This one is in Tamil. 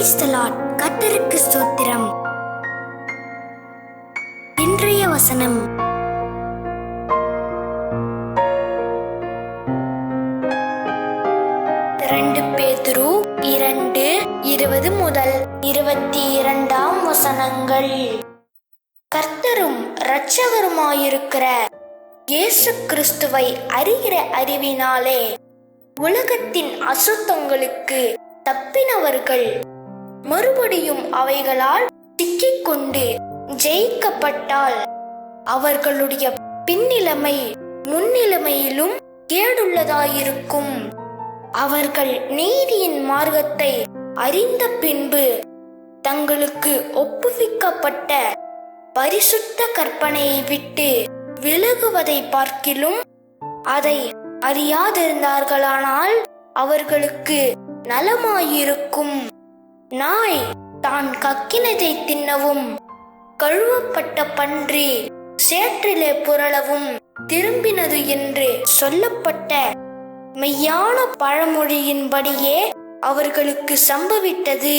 பிரைஸ் த லார்ட் கர்த்தருக்கு ஸ்தோத்திரம். இன்றைய வசனம். ரெண்டு பேதுரு இரண்டு இருபது முதல் இருபத்தி இரண்டாம் வசனங்கள். கர்த்தரும் இரட்சகருமாயிருக்கிற இயேசு கிறிஸ்துவை அறிகிற அறிவினாலே உலகத்தின் அசுத்தங்களுக்கு தப்பினவர்கள் மறுபடியும் அவைகளால் சிக்கிக்கொண்டு ஜெயிக்கப்பட்டால் அவர்களுடைய பின்னிலைமை முன்னிலைமையிலும் கேடுள்ளதாயிருக்கும். அவர்கள் நீதியின் மார்க்கத்தை அறிந்த பின்பு தங்களுக்கு ஒப்புவிக்கப்பட்ட பரிசுத்த கற்பனையை விட்டு விலகுவதை பார்க்கிலும் அதை அறியாதிருந்தார்களானால் அவர்களுக்கு நலமாயிருக்கும். தான் கக்கினதை தின்னவும் கழுவப்பட்ட பன்றி சேற்றிலே புரளவும் திரும்பினது என்று சொல்லப்பட்ட மெய்யான பழமொழியின்படியே அவர்களுக்கு சம்பவித்தது